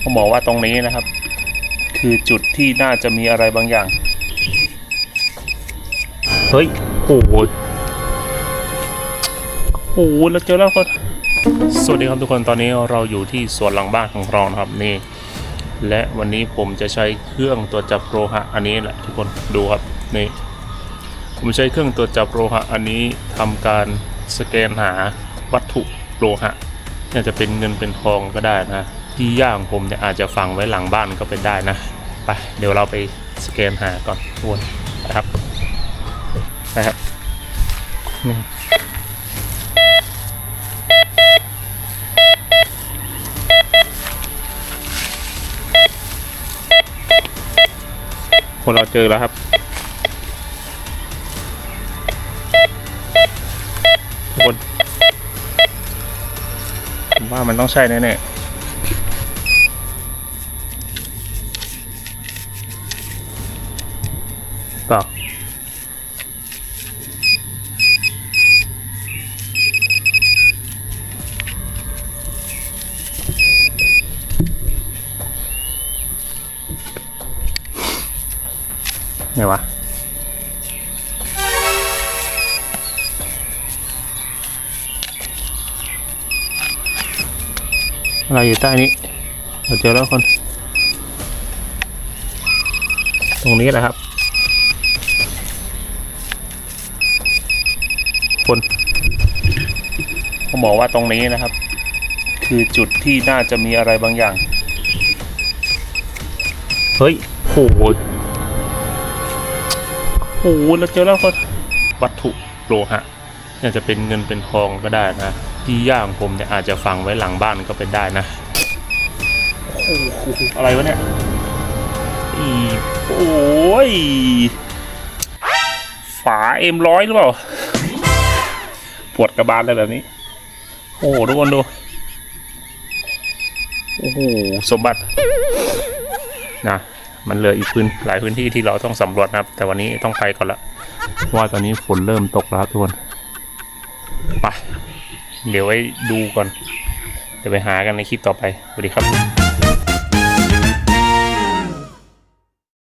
เขาบอกว่าตรงนี้นะครับ คือจุดที่น่าจะมีอะไรบางอย่าง เฮ้ยโอ้โหโอ้โหเราเจอแล้วคนสวัสดีครับทุกคนตอนนี้เราอยู่ที่สวนหลังบ้านของเรานะครับนี่ และวันนี้ผมจะใช้เครื่องตรวจจับโลหะอันนี้แหละทุกคนดูครับนี่ผมใช้เครื่องตรวจจับโลหะอันนี้ทำการสแกนหาวัตถุโลหะน่าจะเป็นเงินเป็นทองก็ได้นะ ที่ย่างผมเนี่ยอาจจะฝังไว้หลังบ้านก็เป็นได้นะ ไปเดี๋ยวเราไปสแกนหาก่อนทุกคนนะครับนะครับนี่คนเราเจอแล้วครับทุกคนผมว่ามันต้องใช่แน่ๆ เปล่าไงวะอะไรอยู่ใต้นี้เราเจอแล้วคน ตรงนี้แหละครับ คนเขาบอกว่าตรงนี้นะครับ คือจุดที่น่าจะมีอะไรบางอย่าง เฮ้ยโอ้โหโอ้โหเราเจอแล้วคนวัตถุโลหะน่าจะเป็นเงินเป็นทองก็ได้นะที่ย่างผมเนี่ยอาจจะฝังไว้หลังบ้านก็เป็นได้นะโอ้โหอะไรวะเนี่ยอีโอ้ยฝาเอ็มร้อยหรือเปล่า ปวดกระบาลเลยแบบนี้ โอ้โหทุกคนดู โอ้โหสมบัตินะมันเหลืออีกพื้นหลายพื้นที่ที่เราต้องสำรวจนะครับ แต่วันนี้ต้องไปก่อนละว่าตอนนี้ฝนเริ่มตกแล้วทุกคนไปเดี๋ยวไว้ดูก่อน เดี๋ยวไปหากันในคลิปต่อไปสวัสดีครับ